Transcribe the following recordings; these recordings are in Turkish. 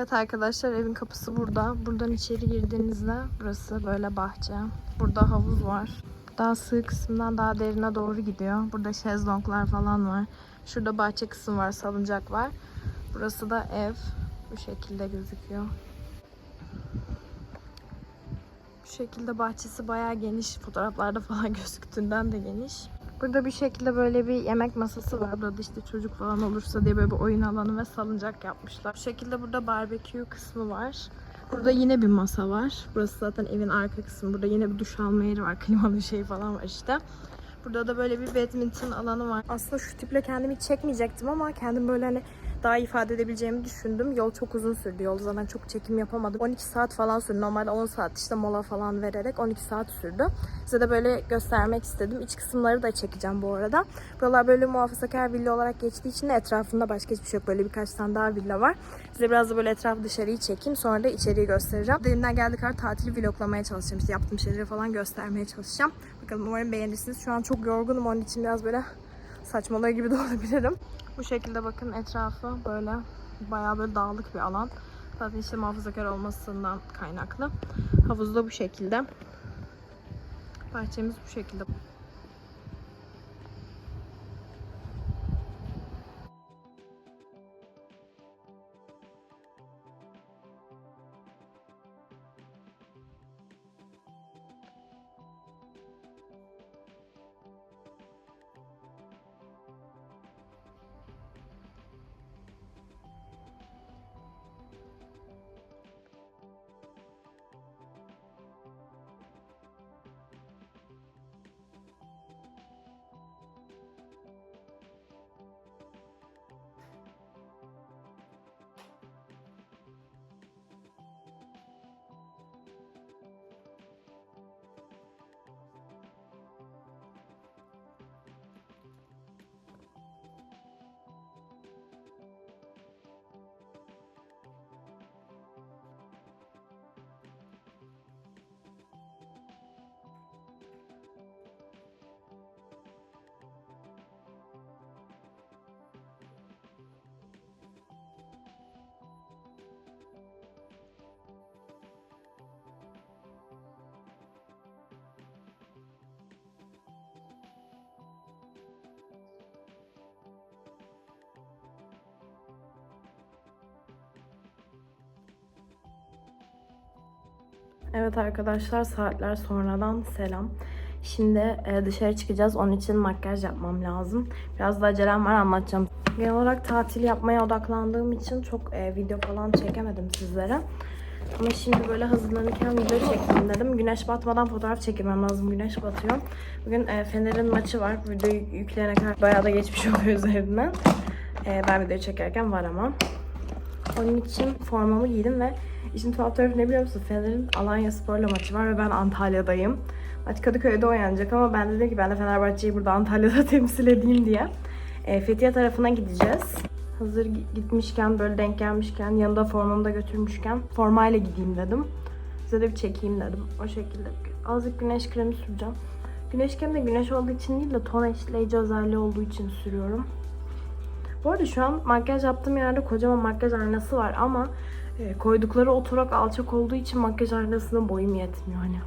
Evet arkadaşlar evin kapısı burada. Buradan içeri girdiğinizde burası böyle bahçe. Burada havuz var. Daha sığ kısmından daha derine doğru gidiyor. Burada şezlonglar falan var. Şurada bahçe kısmı var, salıncak var. Burası da ev. Bu şekilde gözüküyor. Bu şekilde bahçesi bayağı geniş. Fotoğraflarda falan gözüktüğünden de geniş. Burada bir şekilde böyle bir yemek masası var. Burada işte çocuk falan olursa diye böyle bir oyun alanı ve salıncak yapmışlar. Bu şekilde burada barbekü kısmı var. Burada yine bir masa var. Burası zaten evin arka kısmı. Burada yine bir duş alma yeri var. Klimalı şey falan var işte. Burada da böyle bir badminton alanı var. Aslında şu tiple kendimi çekmeyecektim ama kendim böyle hani daha ifade edebileceğimi düşündüm. Yol çok uzun sürdü. Yol zaten çok çekim yapamadım. 12 saat falan sürdü. Normalde 10 saat işte mola falan vererek 12 saat sürdü. Size de böyle göstermek istedim. İç kısımları da çekeceğim bu arada. Buralar böyle muhafazakar villa olarak geçtiği için de etrafında başka hiçbir şey yok. Böyle birkaç tane daha villa var. Size biraz da böyle etrafı dışarıyı çekeyim. Sonra da içeriği göstereceğim. Elimden geldiği kadar tatili vloglamaya çalışacağım. İşte yaptığım şeyleri falan göstermeye çalışacağım. Bakalım umarım beğenirsiniz. Şu an çok yorgunum. Onun için biraz böyle saçmalıyor gibi de olabilirim. Bu şekilde bakın etrafı böyle bayağı böyle dağlık bir alan. Zaten işte muhafazakar olmasından kaynaklı. Havuz da bu şekilde. Bahçemiz bu şekilde. Evet arkadaşlar saatler sonradan selam. Şimdi e, dışarı çıkacağız. Onun için makyaj yapmam lazım. Biraz da acelem var anlatacağım. Genel olarak tatil yapmaya odaklandığım için çok e, video falan çekemedim sizlere. Ama şimdi böyle hazırlanırken video çekeyim dedim. Güneş batmadan fotoğraf çekmem lazım. Güneş batıyor. Bugün e, Fener'in maçı var. Videoyu yükleyene kadar bayağı da geçmiş oluyor üzerinden. Ben videoyu çekerken var ama. Onun için formamı giydim ve işin tuhaf tarafı ne biliyor musun? Fener'in Alanya Spor'la maçı var ve ben Antalya'dayım. Maç Kadıköy'de oynanacak ama ben de dedim ki ben de Fenerbahçe'yi burada Antalya'da temsil edeyim diye. E, Fethiye tarafına gideceğiz. Hazır gi- gitmişken böyle denk gelmişken yanında formamı da götürmüşken formayla gideyim dedim. Size de bir çekeyim dedim. O şekilde azıcık güneş kremi süreceğim. Güneş kremi de güneş olduğu için değil de ton eşitleyici özelliği olduğu için sürüyorum. Bu arada şu an makyaj yaptığım yerde kocaman makyaj aynası var ama e, koydukları oturak alçak olduğu için makyaj aynasına boyum yetmiyor hani.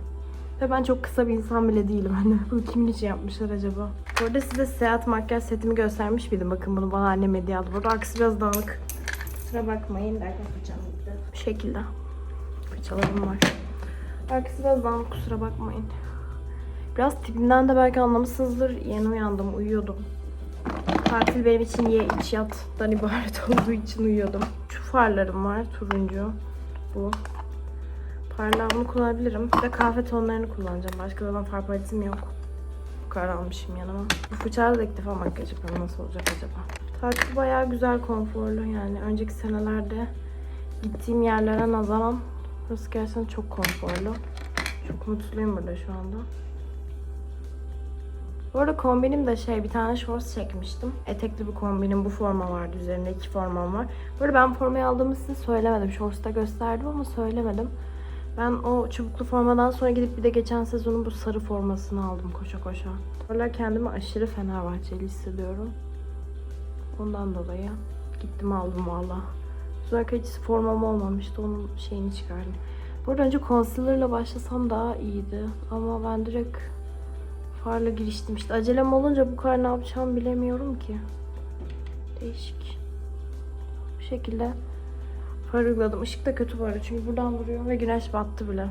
Ve ben çok kısa bir insan bile değilim hani. Bu kimin için yapmışlar acaba? Bu arada size seyahat makyaj setimi göstermiş miydim? Bakın bunu bana annem hediye aldı. Burada arkası biraz dağınık. Kusura bakmayın derken fırçam gitti. Bu şekilde. Fırçalarım var. Arkası biraz dağınık kusura bakmayın. Biraz tipimden de belki anlamışsınızdır. Yeni uyandım, uyuyordum. Tatil benim için ye iç yattan ibaret olduğu için uyuyordum. Şu farlarım var turuncu. Bu. Parlağımı kullanabilirim. De kahve tonlarını kullanacağım. Başka zaman far paletim yok. Bu kadar almışım yanıma. Bu fırçayla da ilk defa makyaj yapıyorum. Nasıl olacak acaba? Tatil bayağı güzel, konforlu. Yani önceki senelerde gittiğim yerlere nazaran burası gerçekten çok konforlu. Çok mutluyum burada şu anda. Bu arada kombinim de şey bir tane shorts çekmiştim. Etekli bir kombinim bu forma vardı üzerinde iki formam var. Bu arada ben formayı aldığımı size söylemedim. Shorts'ta gösterdim ama söylemedim. Ben o çubuklu formadan sonra gidip bir de geçen sezonun bu sarı formasını aldım koşa koşa. Böyle kendimi aşırı Fenerbahçeli hissediyorum. Ondan dolayı gittim aldım valla. Özellikle hiç formam olmamıştı. Onun şeyini çıkardım. Bu arada önce concealer'la başlasam daha iyiydi. Ama ben direkt farla giriştim. İşte acelem olunca bu kadar ne yapacağımı bilemiyorum ki. Değişik. Bu şekilde far uyguladım. Işık da kötü bu çünkü buradan vuruyor ve güneş battı bile.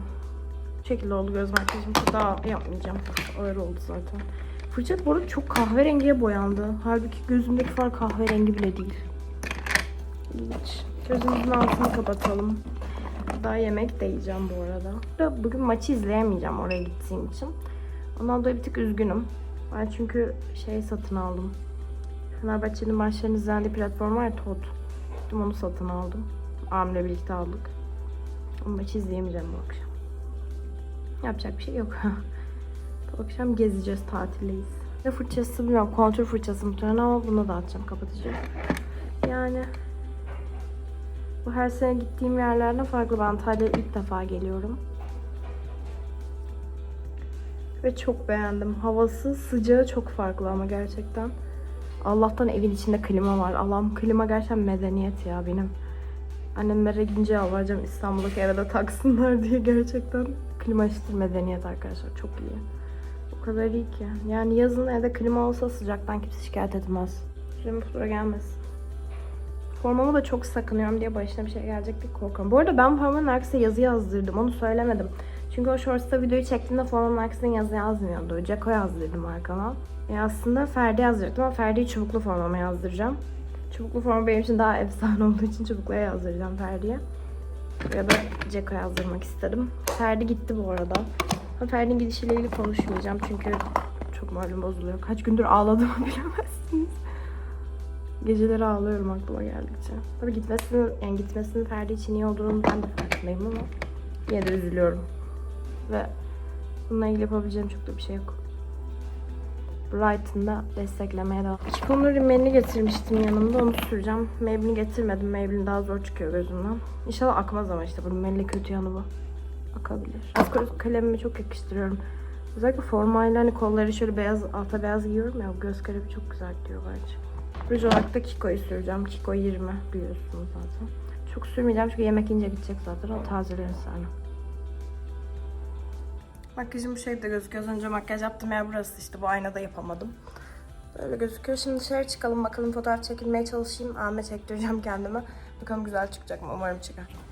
Bu şekilde oldu göz makyajım. Daha yapmayacağım. Ağır oldu zaten. Fırça bu arada çok kahverengiye boyandı. Halbuki gözümdeki far kahverengi bile değil. İlginç. Gözümüzün altını kapatalım. Daha yemek de yiyeceğim bu arada. Da Bugün maçı izleyemeyeceğim oraya gittiğim için. Ondan dolayı bir tık üzgünüm. Ben çünkü şey satın aldım. Fenerbahçe'nin maçlarını izlendiği platform var ya TOT. Gittim onu satın aldım. Abimle birlikte aldık. Ama maçı izleyemeyeceğim bu akşam. Yapacak bir şey yok. bu akşam gezeceğiz, tatildeyiz. Ve fırçası bilmiyorum, kontür fırçası muhtemelen ama bunu da atacağım, kapatacağım. Yani bu her sene gittiğim yerlerden farklı. Ben Antalya'ya ilk defa geliyorum. Ve çok beğendim. Havası, sıcağı çok farklı ama gerçekten. Allah'tan evin içinde klima var. Allah'ım klima gerçekten medeniyet ya benim. Annemlere gidince yalvaracağım İstanbul'daki eve taksınlar diye gerçekten. Klima eşittir medeniyet arkadaşlar. Çok iyi. O kadar iyi ki. Yani yazın evde klima olsa sıcaktan kimse şikayet etmez. Şimdi pudra gelmesin. Formamı da çok sakınıyorum diye başına bir şey gelecek diye korkuyorum. Bu arada ben formanın arkasına yazı yazdırdım. Onu söylemedim. Çünkü o Shorts'ta videoyu çektiğimde formanın arkasına yazı yazmıyordu. Ceko yazdırdım arkama. E aslında Ferdi yazdıracaktım ama Ferdi'yi çubuklu formama yazdıracağım. Çubuklu forma benim için daha efsane olduğu için çubukluya yazdıracağım Ferdi'ye. Ya da Ceko yazdırmak istedim. Ferdi gitti bu arada. Ama Ferdi'nin gidişiyle ilgili konuşmayacağım çünkü çok malum bozuluyor. Kaç gündür ağladığımı bilemezsiniz. Geceleri ağlıyorum aklıma geldikçe. Tabii gitmesinin, yani gitmesinin Ferdi için iyi olduğunu ben de farkındayım ama yine de üzülüyorum. Ve bununla ilgili yapabileceğim çok da bir şey yok. Brighton'da da desteklemeye devam. Çikolata rimelini getirmiştim yanımda onu süreceğim. Maybelline getirmedim. Maybelline daha zor çıkıyor gözümden. İnşallah akmaz ama işte bu rimelin kötü yanı bu. Akabilir. Akrilik kalemimi çok yakıştırıyorum. Özellikle formayla hani kolları şöyle beyaz, alta beyaz giyiyorum ya. Göz kalemi çok güzel gidiyor bence. Ruj olarak da Kiko'yu süreceğim. Kiko 20 biliyorsunuz zaten. Çok sürmeyeceğim çünkü yemek ince gidecek zaten. O tazelerini sonra. Makyajım bu şekilde gözüküyor. Az önce makyaj yaptım yer burası işte. Bu aynada yapamadım. Böyle gözüküyor. Şimdi dışarı çıkalım bakalım fotoğraf çekilmeye çalışayım. Ahmet çektireceğim kendime. Bakalım güzel çıkacak mı? Umarım çıkar.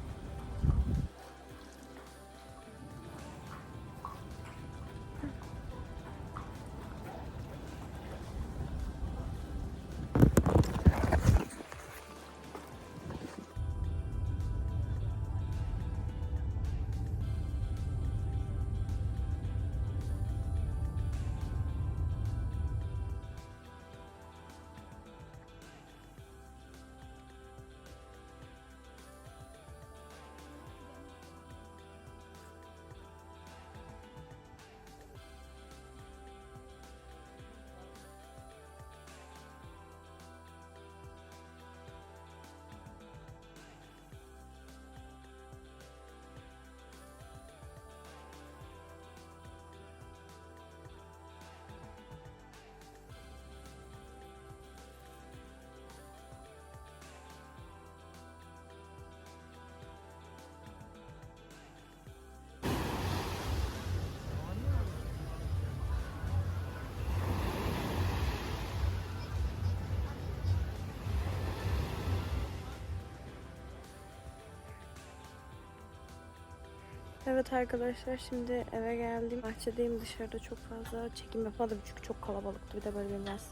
Evet arkadaşlar şimdi eve geldim. Bahçedeyim dışarıda çok fazla çekim yapmadım çünkü çok kalabalıktı. Bir de böyle biraz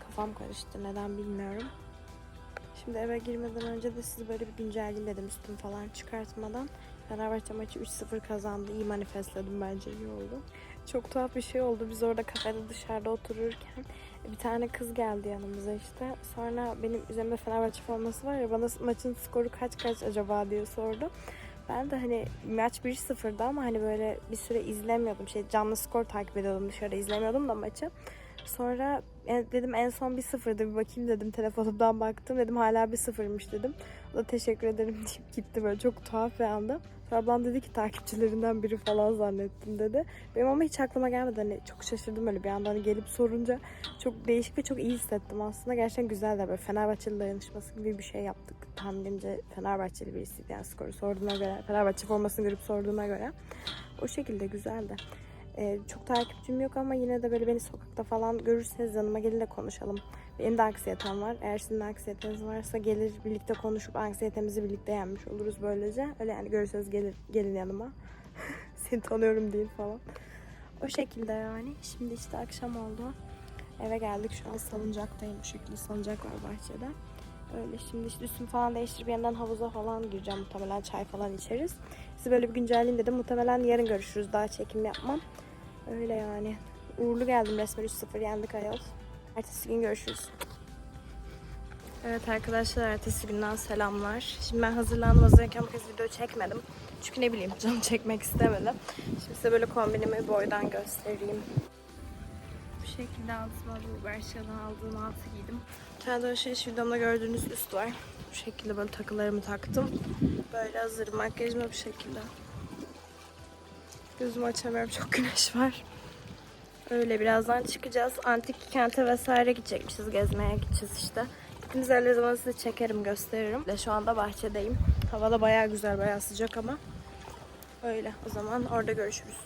kafam karıştı neden bilmiyorum. Şimdi eve girmeden önce de sizi böyle bir güncelleyeyim dedim üstümü falan çıkartmadan. Fenerbahçe maçı 3-0 kazandı. İyi manifestledim bence iyi oldu. Çok tuhaf bir şey oldu. Biz orada kafede dışarıda otururken bir tane kız geldi yanımıza işte. Sonra benim üzerimde Fenerbahçe forması var ya bana maçın skoru kaç kaç acaba diye sordu. Ben de hani maç 1-0'da ama hani böyle bir süre izlemiyordum. Şey canlı skor takip ediyordum dışarıda izlemiyordum da maçı. Sonra en- dedim en son 1-0'dı bir bakayım dedim telefonumdan baktım dedim hala 1-0'mış dedim. O da teşekkür ederim deyip gitti böyle çok tuhaf bir anda. Sonra ablam dedi ki takipçilerinden biri falan zannettim dedi. Benim ama hiç aklıma gelmedi hani çok şaşırdım öyle bir anda hani gelip sorunca çok değişik ve çok iyi hissettim aslında. Gerçekten güzel de böyle Fenerbahçeli dayanışması gibi bir şey yaptık. Tahminimce Fenerbahçeli birisiydi yani skoru sorduğuna göre. Fenerbahçe formasını görüp sorduğuna göre. O şekilde güzeldi. Ee, çok takipçim yok ama yine de böyle beni sokakta falan görürseniz yanıma gelin de konuşalım. Benim de anksiyetem var. Eğer sizin de anksiyeteniz varsa gelir birlikte konuşup anksiyetemizi birlikte yenmiş oluruz böylece. Öyle yani görürseniz gelir, gelin yanıma. Seni tanıyorum değil falan. O şekilde yani. Şimdi işte akşam oldu. Eve geldik. Şu an salıncaktayım. Bu şekilde salıncak var bahçede. Öyle şimdi işte üstümü falan değiştirip yeniden havuza falan gireceğim. Muhtemelen çay falan içeriz. Sizi böyle bir güncelleyeyim dedim. Muhtemelen yarın görüşürüz. Daha çekim yapmam. Öyle yani. Uğurlu geldim resmen 3-0 yendik ayol. Ertesi gün görüşürüz. Evet arkadaşlar ertesi günden selamlar. Şimdi ben hazırlandım. Hazırlanırken bu kez video çekmedim. Çünkü ne bileyim canım çekmek istemedim. Şimdi size böyle kombinimi boydan göstereyim. Bu şekilde altıma bu Bershka'dan aldığım altı giydim. Kendi alışveriş videomda gördüğünüz üst var. Bu şekilde böyle takılarımı taktım. Böyle hazırım. Makyajım da bu şekilde. Gözümü açamıyorum. Çok güneş var. Öyle birazdan çıkacağız. Antik kente vesaire gidecekmişiz. Gezmeye gideceğiz işte. Gittiğimiz yerleri zaman size çekerim, gösteririm. De şu anda bahçedeyim. Hava da bayağı güzel, bayağı sıcak ama. Öyle. O zaman orada görüşürüz.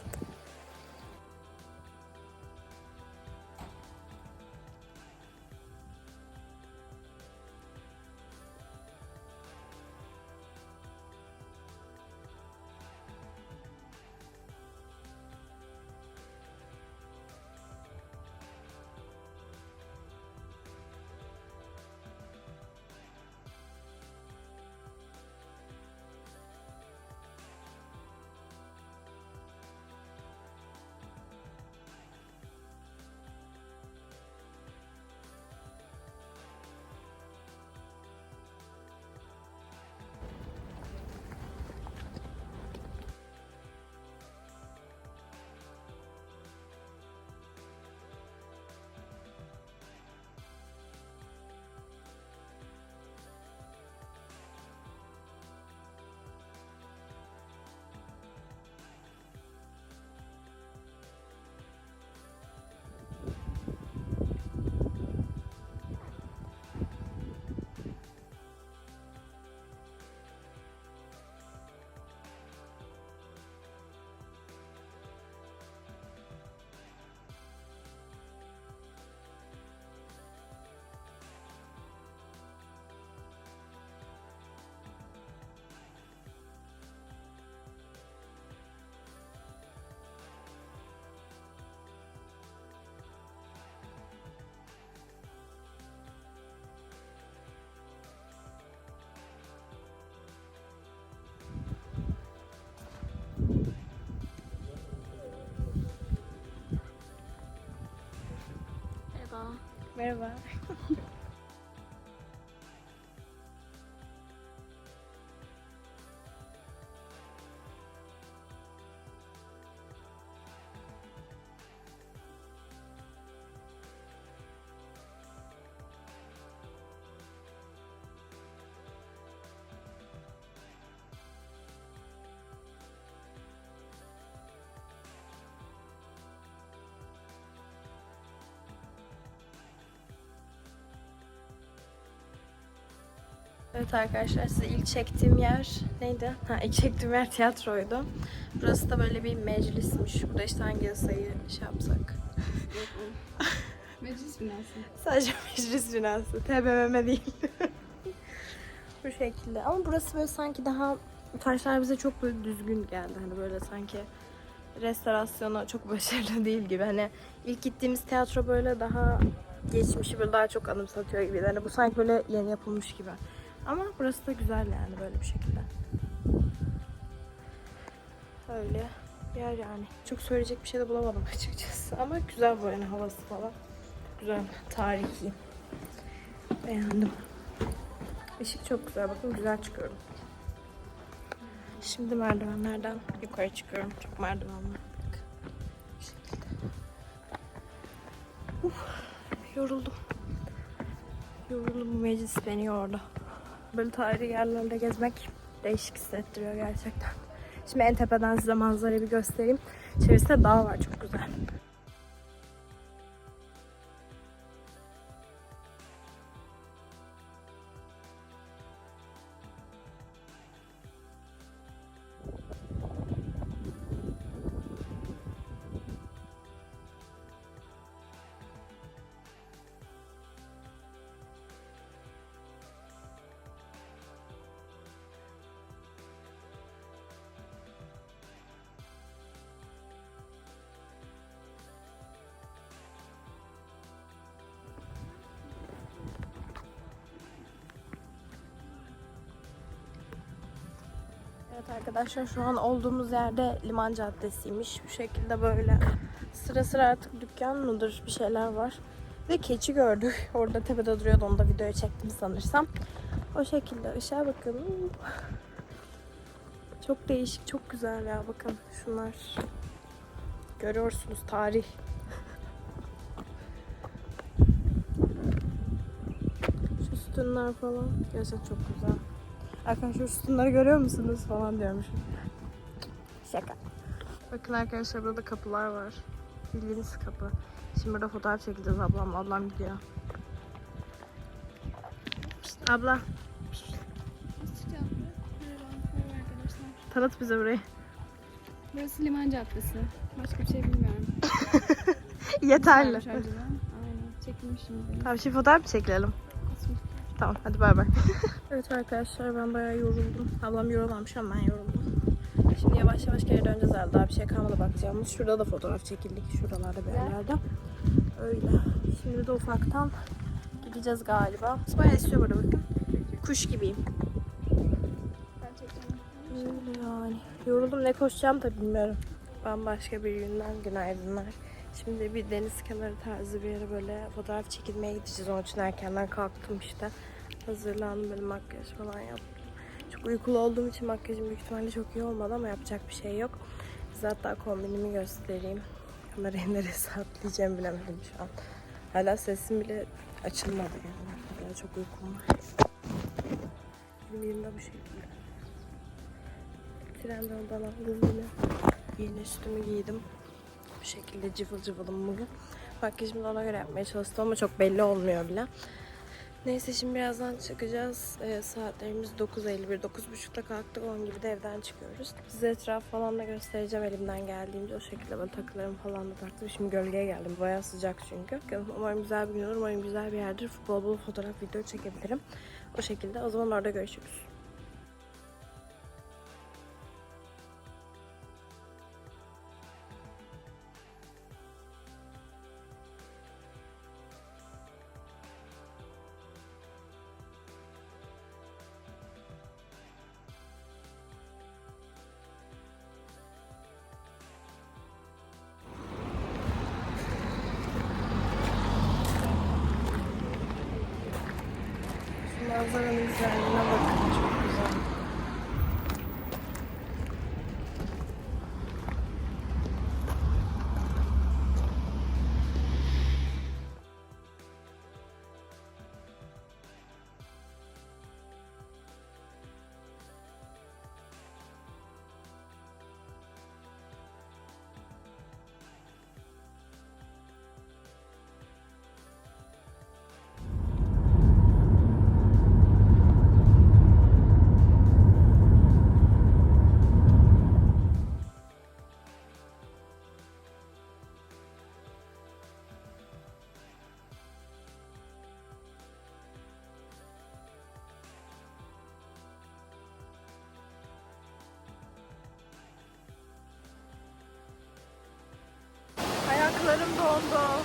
Merhaba. Evet arkadaşlar size ilk çektiğim yer neydi? Ha ilk çektiğim yer tiyatroydu. Burası da böyle bir meclismiş. Burada işte hangi yasayı şey yapsak. Meclis binası. Sadece meclis binası. TBMM değil. Bu şekilde. Ama burası böyle sanki daha taşlar bize çok böyle düzgün geldi. Hani böyle sanki restorasyonu çok başarılı değil gibi. Hani ilk gittiğimiz tiyatro böyle daha geçmişi böyle daha çok anımsatıyor gibi. Hani bu sanki böyle yeni yapılmış gibi. Ama burası da güzel yani böyle bir şekilde. Öyle yer yani. Çok söyleyecek bir şey de bulamadım açıkçası. Ama güzel bu yani havası falan. Güzel, tarihi. Beğendim. Işık çok güzel. Bakın güzel çıkıyorum. Şimdi merdivenlerden yukarı çıkıyorum. Çok merdiven var. Uf, yoruldum. Yoruldum. Bu meclis beni yordu. Böyle tarihi yerlerde gezmek değişik hissettiriyor gerçekten. Şimdi en tepeden size manzarayı bir göstereyim. Çevresinde dağ var çok güzel. Evet arkadaşlar şu an olduğumuz yerde Liman Caddesi'ymiş. Bu şekilde böyle sıra sıra artık dükkan mıdır bir şeyler var. Ve keçi gördük. Orada tepede duruyordu. Onu da videoya çektim sanırsam. O şekilde ışığa bakın. Çok değişik, çok güzel ya. Bakın şunlar. Görüyorsunuz tarih. Şu sütunlar falan. Gerçekten çok güzel. Arkadaşlar şu sütunları görüyor musunuz falan diyormuşum. Şaka. Bakın arkadaşlar burada kapılar var. Bildiğiniz kapı. Şimdi burada fotoğraf çekeceğiz ablam. Ablam gidiyor. Pişt, abla tanıt bize burayı. Burası Liman Caddesi. Başka bir şey bilmiyorum. Yeterli. Aynen. Çekilmişim. Tamam şimdi fotoğraf mı çekilelim? Tamam hadi bay bay. evet arkadaşlar ben bayağı yoruldum. Ablam yorulmamış ama ben yoruldum. Şimdi yavaş yavaş geri döneceğiz herhalde. Daha bir şey kalmadı bakacağımız. Şurada da fotoğraf çekildik. Şuralarda bir yerlerde. Öyle. Şimdi de ufaktan gideceğiz galiba. Bayağı esiyor burada bakın. Kuş gibiyim. Ben. Öyle yani. Yoruldum ne koşacağım da bilmiyorum. Bambaşka bir günden günaydınlar. Şimdi bir deniz kenarı tarzı bir yere böyle fotoğraf çekilmeye gideceğiz. Onun için erkenden kalktım işte. Hazırlandım böyle makyaj falan yaptım. Çok uykulu olduğum için makyajım büyük ihtimalle çok iyi olmadı ama yapacak bir şey yok. Size hatta kombinimi göstereyim. Kamerayı nereye saklayacağım bilemedim şu an. Hala sesim bile açılmadı yani. Hala çok uykum var. Günümde bu şekilde. Trenden bana aldım yine. Yeni üstümü giydim. Bu şekilde cıvıl cıvılım bugün. Makyajımı ona göre yapmaya çalıştım ama çok belli olmuyor bile. Neyse şimdi birazdan çıkacağız. Ee, saatlerimiz 9.51, 9.30'da kalktık. 10 gibi de evden çıkıyoruz. Size etraf falan da göstereceğim elimden geldiğince. O şekilde böyle takılarımı falan da taktım. Şimdi gölgeye geldim. Bayağı sıcak çünkü. Umarım güzel bir gün olur. Umarım güzel bir yerdir. Bol bol fotoğraf, video çekebilirim. O şekilde. O zaman orada görüşürüz. Manzaranın güzelliğine bakın. Ayaklarım dondu.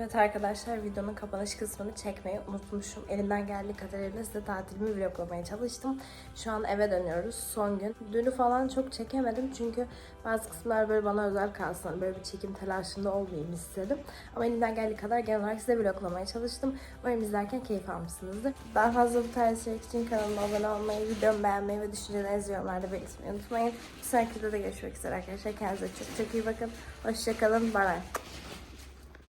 Evet arkadaşlar videonun kapanış kısmını çekmeyi unutmuşum. Elimden geldiği kadarıyla size tatilimi vloglamaya çalıştım. Şu an eve dönüyoruz. Son gün. Dünü falan çok çekemedim çünkü bazı kısımlar böyle bana özel kalsın. Hani Böyle bir çekim telaşında olmayayım istedim. Ama elimden geldiği kadar genel olarak size vloglamaya çalıştım. Umarım izlerken keyif almışsınızdır. Daha fazla bu tarz içerik için kanalıma abone olmayı, videomu beğenmeyi ve düşüncelerinizi yorumlarda belirtmeyi unutmayın. Bir sonraki videoda görüşmek üzere arkadaşlar. Kendinize çok çok iyi bakın. Hoşçakalın. Bye bye.